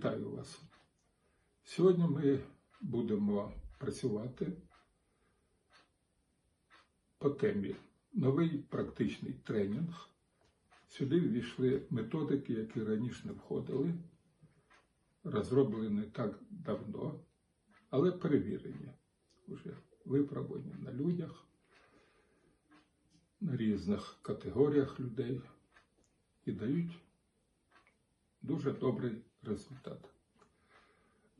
Вітаю вас. Сьогодні ми будемо працювати по темі новий практичний тренінг. Сюди ввійшли методики, які раніше не входили, розроблені так давно, але перевірені вже випробувані на людях, на різних категоріях людей і дають дуже добрий результат.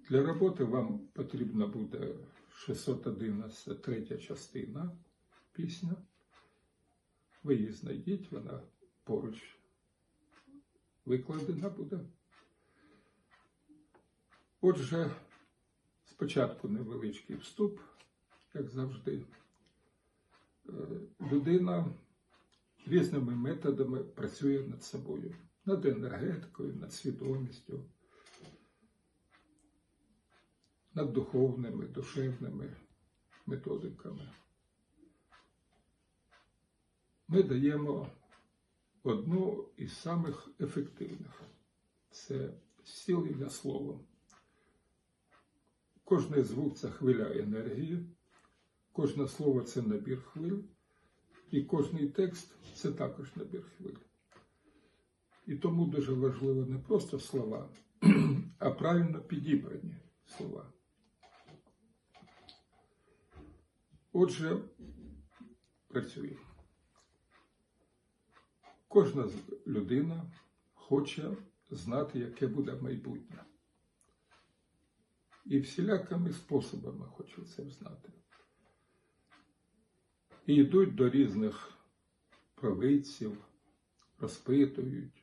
Для роботи вам потрібна буде 611 третя частина пісня. Ви її знайдіть, вона поруч викладена буде. Отже, спочатку невеличкий вступ, як завжди. Е, Людина різними методами працює над собою, над енергетикою, над свідомістю, над духовними, душевними методиками. Ми даємо одну із самих ефективних це зцілення словом. Кожний звук це хвиля енергії, кожне слово це набір хвиль, і кожний текст це також набір хвиль. І тому дуже важливо не просто слова, а правильно підібрані слова. Отже, працюємо. Кожна людина хоче знати, яке буде майбутнє. І всілякими способами хочу це знати. І йдуть до різних провидців, розпитують,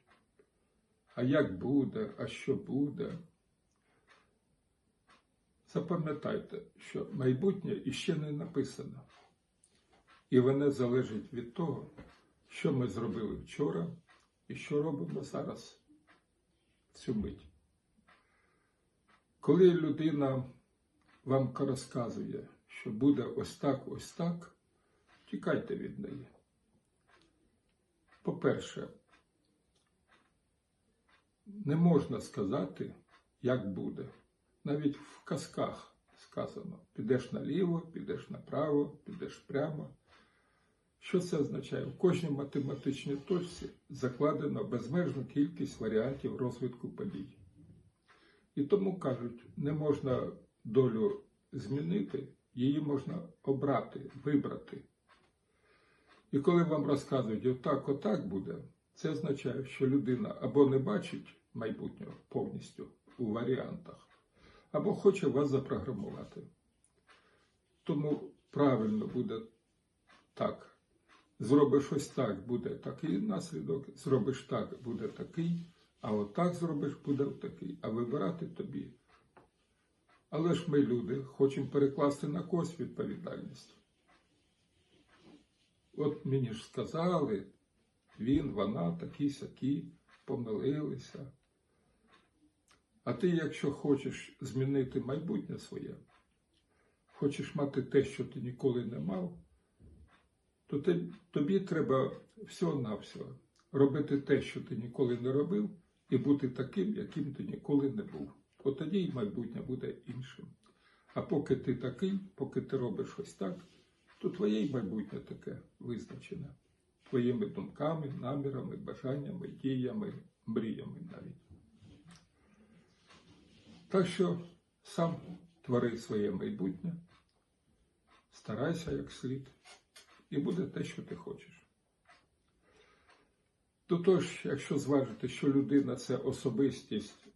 а як буде, а що буде. Запам'ятайте, що майбутнє іще не написано. І воно залежить від того, що ми зробили вчора і що робимо зараз в цю мить. Коли людина вам розказує, що буде ось так, ось так, тікайте від неї. По-перше, не можна сказати, як буде. Навіть в казках сказано: підеш наліво, підеш направо, підеш прямо. Що це означає? В кожній математичній точці закладено безмежну кількість варіантів розвитку подій. І тому кажуть, не можна долю змінити, її можна обрати, вибрати. І коли вам розказують, отак, отак буде, це означає, що людина або не бачить майбутнього повністю у варіантах, або хоче вас запрограмувати. Тому правильно буде так. Зробиш ось так, буде такий наслідок, зробиш так, буде такий, а отак зробиш, буде такий, а вибирати тобі. Але ж ми, люди, хочемо перекласти на когось відповідальність. От мені ж сказали, він, вона, такі сякі, помилилися. А ти, якщо хочеш змінити майбутнє своє, хочеш мати те, що ти ніколи не мав, то ти, тобі треба всього-навсього робити те, що ти ніколи не робив, і бути таким, яким ти ніколи не був. От тоді і майбутнє буде іншим. А поки ти такий, поки ти робиш ось так, то твоє й майбутнє таке визначене. Твоїми думками, намірами, бажаннями, діями, мріями навіть. Так що сам твори своє майбутнє, старайся як слід, і буде те, що ти хочеш. Тотож, якщо зважити, що людина це особистість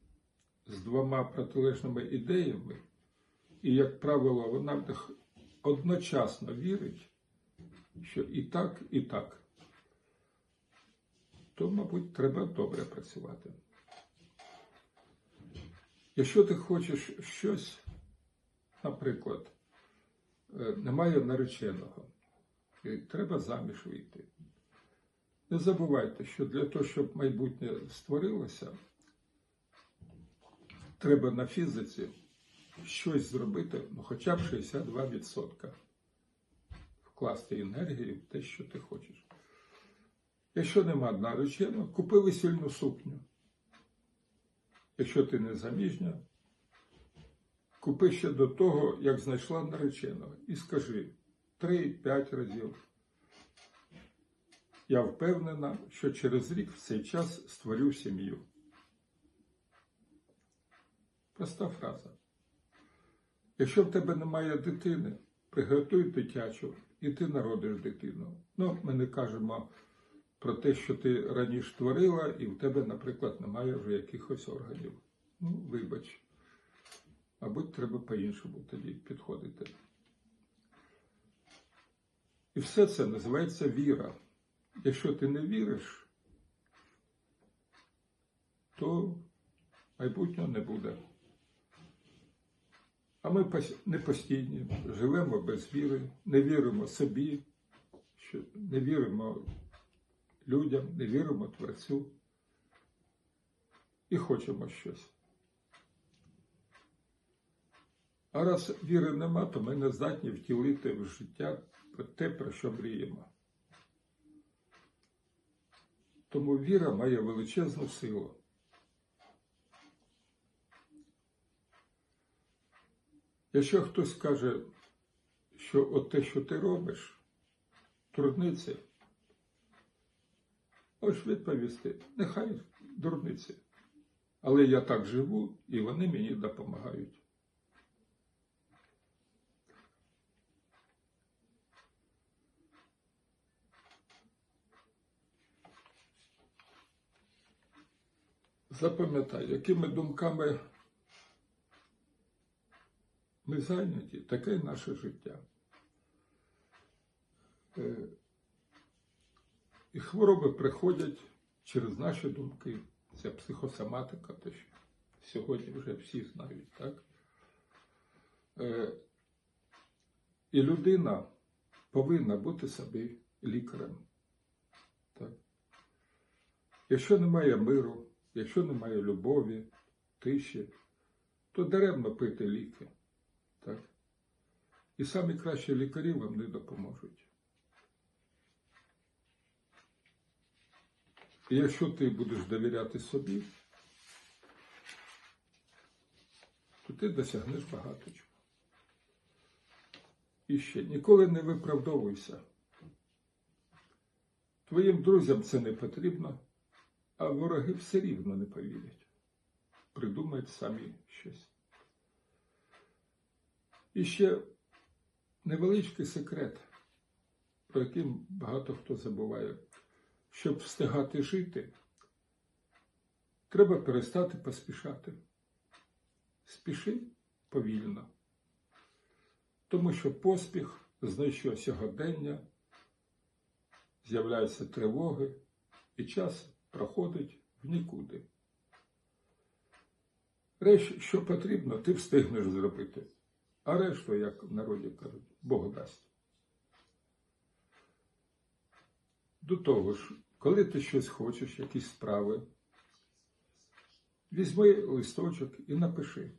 з двома протилежними ідеями, і, як правило, вона одночасно вірить, що і так, і так, то, мабуть, треба добре працювати. Якщо ти хочеш щось, наприклад, е, немає нареченого, і треба заміж вийти. Не забувайте, що для того, щоб майбутнє створилося, треба на фізиці щось зробити, ну хоча б 62%. Вкласти енергію в те, що ти хочеш. Якщо нема нареченого, купи весільну сукню. Якщо ти не заміжня, купи ще до того, як знайшла нареченого, і скажи 3-5 разів. Я впевнена, що через рік в цей час створю сім'ю. Проста фраза. Якщо в тебе немає дитини, приготуй дитячу, і ти народиш дитину. Ну, ми не кажемо про те, що ти раніше творила, і в тебе, наприклад, немає вже якихось органів. Ну, вибач. Мабуть, треба по-іншому тоді підходити. І все це називається віра. Якщо ти не віриш, то майбутнього не буде. А ми не постійні, живемо без віри, не віримо собі, не віримо людям, не віримо Творцю і хочемо щось. А раз віри нема, то ми не здатні втілити в життя те, про що мріємо. Тому віра має величезну силу. Якщо хтось каже, що от те, що ти робиш, трудниці, ось відповісти, нехай дурниці. Але я так живу, і вони мені допомагають. Запам'ятай, якими думками ми зайняті, таке наше життя. І хвороби приходять через наші думки. Це психосоматика, те, що сьогодні вже всі знають, так? Е, І людина повинна бути собі лікарем. Так? Якщо немає миру, якщо немає любові, тиші, то даремно пити ліки. Так? І самі кращі лікарі вам не допоможуть. І якщо ти будеш довіряти собі, то ти досягнеш багато чого. І ще ніколи не виправдовуйся. Твоїм друзям це не потрібно, а вороги все рівно не повірять. Придумають самі щось. І ще невеличкий секрет, про який багато хто забуває. Щоб встигати жити, треба перестати поспішати. Спіши повільно. Тому що поспіх знищує сьогодення, з'являються тривоги, і час проходить в нікуди. Речі, що потрібно, ти встигнеш зробити. А решту, як в народі кажуть, Бог дасть. До того ж, коли ти щось хочеш, якісь справи, візьми листочок і напиши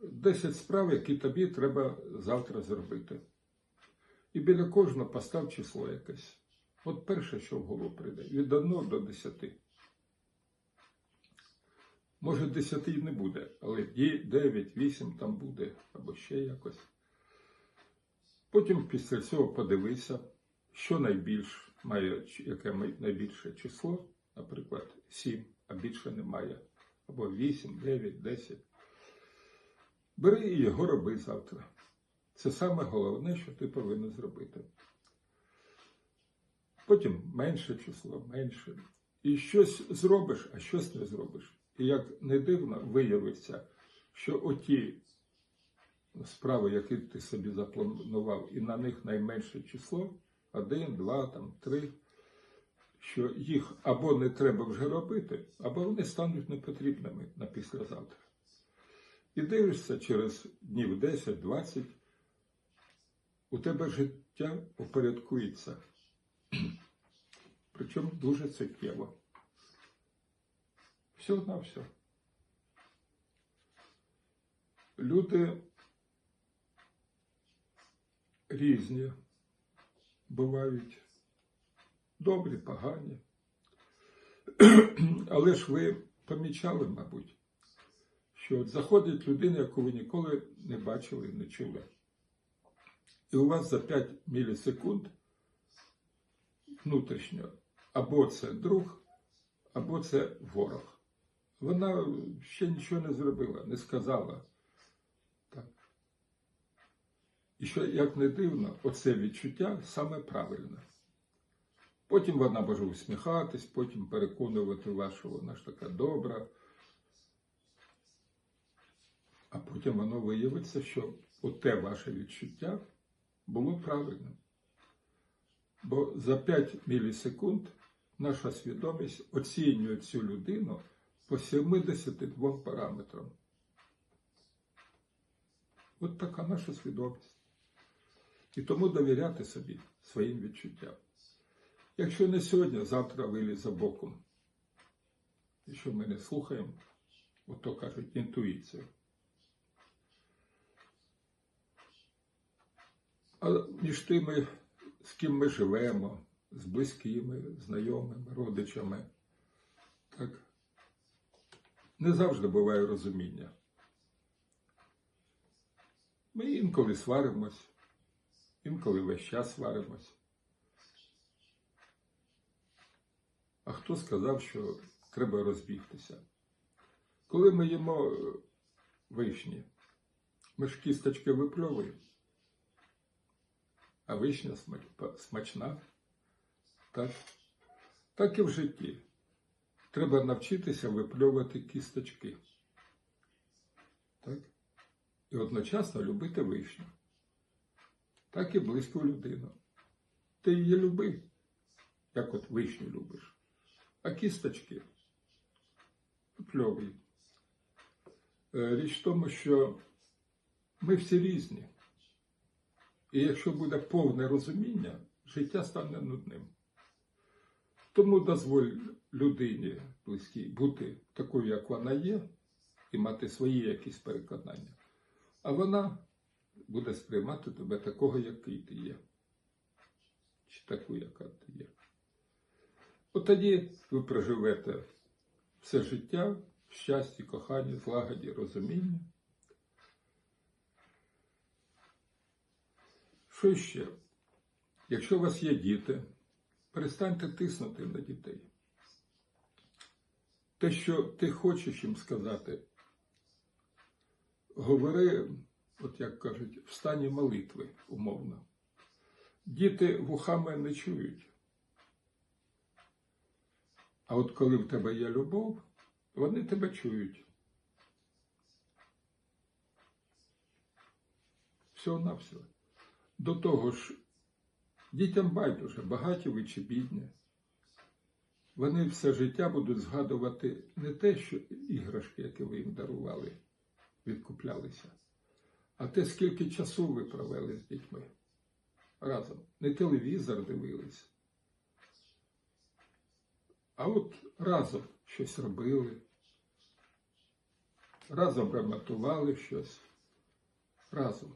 10 справ, які тобі треба завтра зробити. І біля кожного постав число якесь. От перше, що в голову прийде, від 1 до 10. Може, 10 і не буде, але 9, 8 там буде, або ще якось. Потім після цього подивися, що найбільш має, яке найбільше число, наприклад, 7, а більше немає, або 8, 9, 10. Бери і його роби завтра. Це саме головне, що ти повинен зробити. Потім менше число, менше. І щось зробиш, а щось не зробиш. І як не дивно, виявиться, що оті справи, які ти собі запланував, і на них найменше число, один, два, там, три, що їх або не треба вже робити, або вони стануть непотрібними на післязавтра. І дивишся через днів 10-20, у тебе життя упорядкується. Причому дуже суттєво. Все на все. Люди різні бувають, добрі, погані. Але ж ви помічали, мабуть, що от заходить людина, яку ви ніколи не бачили, не чули. І у вас за 5 мілісекунд внутрішньо або це друг, або це ворог. Вона ще нічого не зробила, не сказала. Так. І що, як не дивно, оце відчуття саме правильне. Потім вона може усміхатись, потім переконувати вас, що вона ж така добра. А потім воно виявиться, що оте ваше відчуття було правильним. Бо за 5 мілісекунд наша свідомість оцінює цю людину по 72 параметрам. От така наша свідомість. І тому довіряти собі своїм відчуттям. Якщо не сьогодні, завтра вилізе боком. Якщо ми не слухаємо, ото кажуть інтуїцію. А між тими, з ким ми живемо, з близькими, знайомими, родичами, так, не завжди буває розуміння. Ми інколи сваримось, інколи весь час сваримось. А хто сказав, що треба розбігтися? Коли ми їмо е, вишні, ми ж кісточки випльовуємо, а вишня смачна. Так? так і в житті. Треба навчитися випльовувати кісточки. Так? І одночасно любити вишню. Так і близьку людину. Ти її люби, як от вишню любиш. А кісточки випльовуй. Е, Річ в тому, що ми всі різні. І якщо буде повне розуміння, життя стане нудним. Тому дозволь людині близькій бути такою, як вона є, і мати свої якісь переконання. А вона буде сприймати тебе такого, який ти є. Чи таку, яка ти є. От тоді ви проживете все життя в щасті, коханні, злагоді, розумінні. Що ще? Якщо у вас є діти, перестаньте тиснути на дітей. Те, що ти хочеш їм сказати, говори, от як кажуть, в стані молитви, умовно. Діти вухами не чують. А от коли в тебе є любов, вони тебе чують. Всього на все. До того ж, дітям байдуже, багаті ви чи бідні. Вони все життя будуть згадувати не те, що іграшки, які ви їм дарували, відкуплялися, а те, скільки часу ви провели з дітьми разом. Не телевізор дивились, а от разом щось робили, разом ремонтували щось, разом.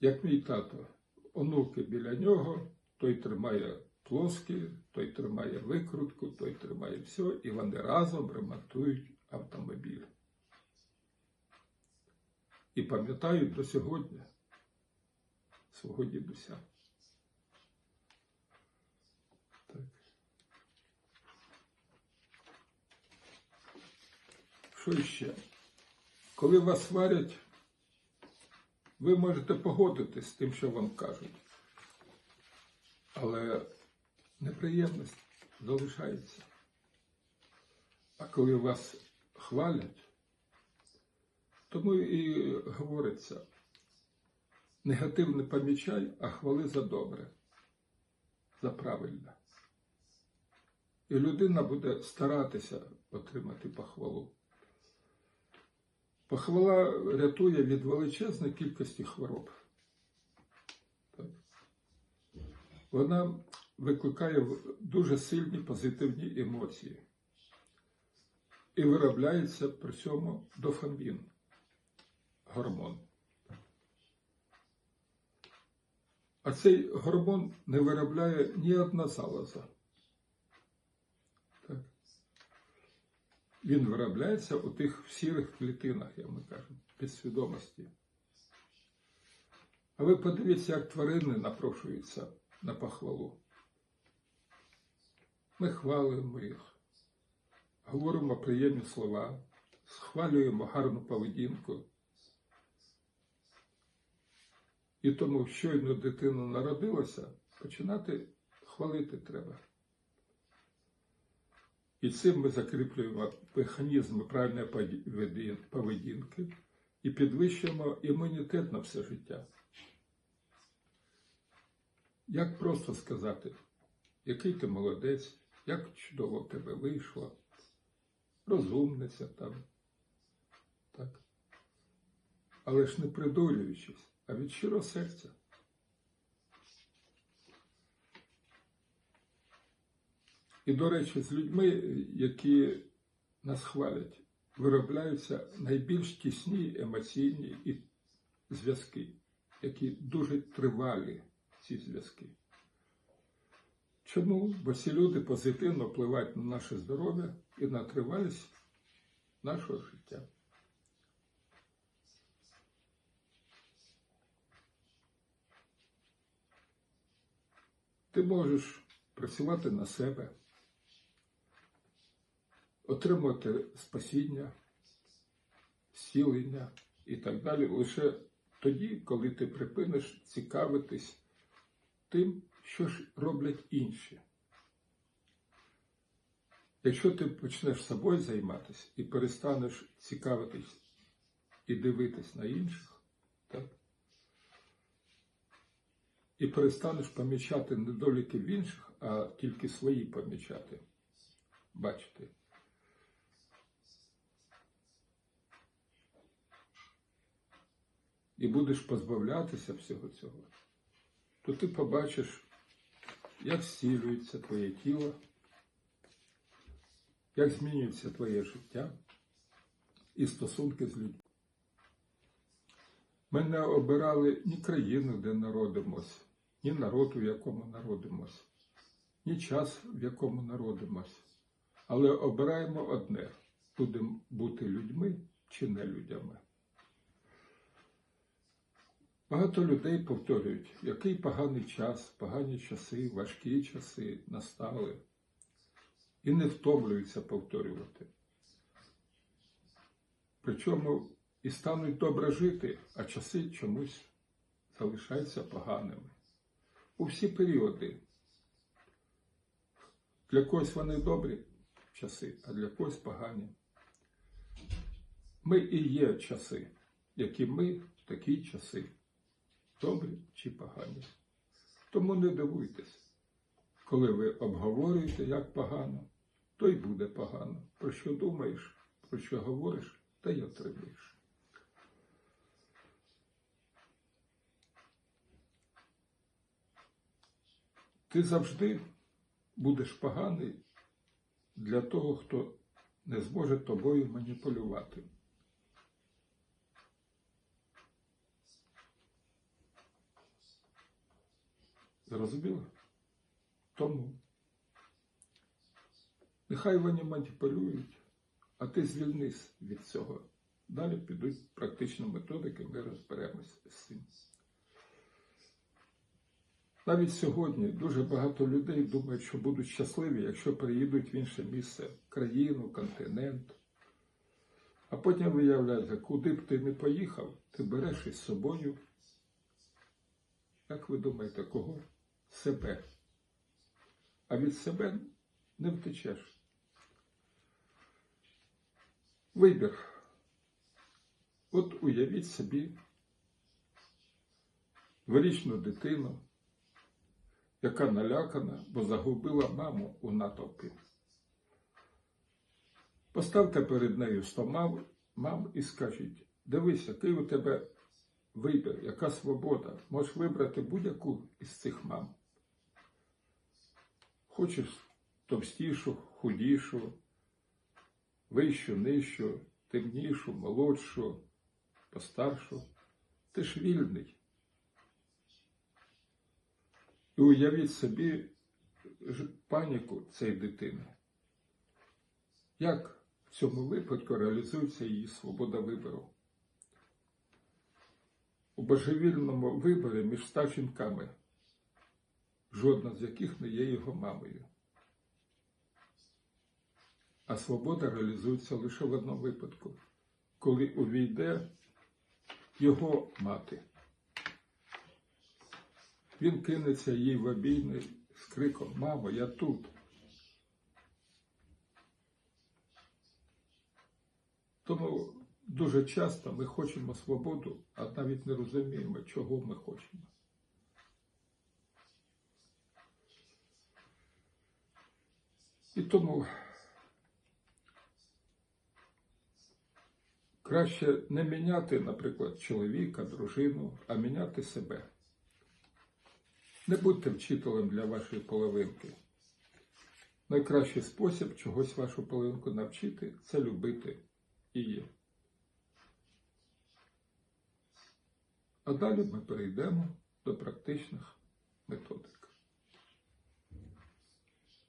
Як мій тато, онуки біля нього, той тримає плоски, той тримає викрутку, той тримає все, і вони разом ремонтують автомобіль. І пам'ятають до сьогодні свого дідуся. Так. Що ще? Коли вас сварять, ви можете погодитись з тим, що вам кажуть. Але неприємність залишається. А коли вас хвалять, тому і говориться, негатив не помічай, а хвали за добре, за правильне. І людина буде старатися отримати похвалу. Похвала рятує від величезної кількості хвороб. Вона викликає дуже сильні позитивні емоції. І виробляється при цьому дофамін, гормон. А цей гормон не виробляє ні одна залоза. Так. Він виробляється у тих в сірих клітинах, як ми кажу, підсвідомості. А ви подивіться, як тварини напрошуються на похвалу. Ми хвалимо їх говоримо приємні слова, схвалюємо гарну поведінку. І тому щойно дитина народилася, починати хвалити треба. І цим ми закріплюємо механізми правильної поведінки і підвищуємо імунітет на все життя. Як просто сказати, який ти молодець, як чудово в тебе вийшло, розумниця там. Так. Але ж не придурюючись, а від щирого серця. І, до речі, з людьми, які нас хвалять, виробляються найбільш тісні емоційні зв'язки, які дуже тривалі ці зв'язки. Чому? Бо ці люди позитивно впливають на наше здоров'я і на тривалість нашого життя. Ти можеш працювати на себе, отримати спасіння, зцілення і так далі лише тоді, коли ти припиниш цікавитись тим, що ж роблять інші. Якщо ти почнеш собою займатися і перестанеш цікавитись і дивитись на інших, так? і перестанеш помічати недоліки в інших, а тільки свої помічати, бачити. І будеш позбавлятися всього цього, то ти побачиш, як зцілюється твоє тіло, як змінюється твоє життя і стосунки з людьми. Ми не обирали ні країну, де народимось, ні народ, у якому народимось, ні час, в якому народимось. Але обираємо одне будемо бути людьми чи не людьми. Багато людей повторюють, який поганий час, погані часи, важкі часи настали, і не втомлюються повторювати. Причому і стануть добре жити, а часи чомусь залишаються поганими. У всі періоди. Для когось вони добрі часи, а для когось погані. Ми і є часи, які ми в такі часи, добрі чи погані. Тому не дивуйтесь, коли ви обговорюєте, як погано, то й буде погано. Про що думаєш, про що говориш, та й отримуєш. Ти завжди будеш поганий для того, хто не зможе тобою маніпулювати. Зрозуміло? Тому нехай вони маніпулюють, а ти звільнись від цього. Далі підуть практичні методики, ми розберемось з цим. Навіть сьогодні дуже багато людей думають, що будуть щасливі, якщо переїдуть в інше місце, країну, континент. А потім виявляється, куди б ти не поїхав, ти береш із собою, як ви думаєте, кого? Себе. А від себе не втечеш. Вибір. От уявіть собі дворічну дитину, яка налякана, бо загубила маму у натовпі. Поставте перед нею сто мам, мам і скажіть, дивись, який у тебе вибір, яка свобода. Можеш вибрати будь-яку із цих мам. Хочеш товстішу, худішу, вищу, нижчу, темнішу, молодшу, постаршу. Ти ж вільний. І уявіть собі паніку цієї дитини. Як В цьому випадку реалізується її свобода вибору. У божевільному виборі між ста жінками, жодна з яких не є його мамою. А свобода реалізується лише в одному випадку, коли увійде його мати. Він кинеться їй в обійми з криком Мамо, я тут. Тому дуже часто ми хочемо свободу, а навіть не розуміємо, чого ми хочемо. І тому краще не міняти, наприклад, чоловіка, дружину, а міняти себе. Не будьте вчителем для вашої половинки. Найкращий спосіб чогось вашу половинку навчити це любити її. А далі ми перейдемо до практичних методик.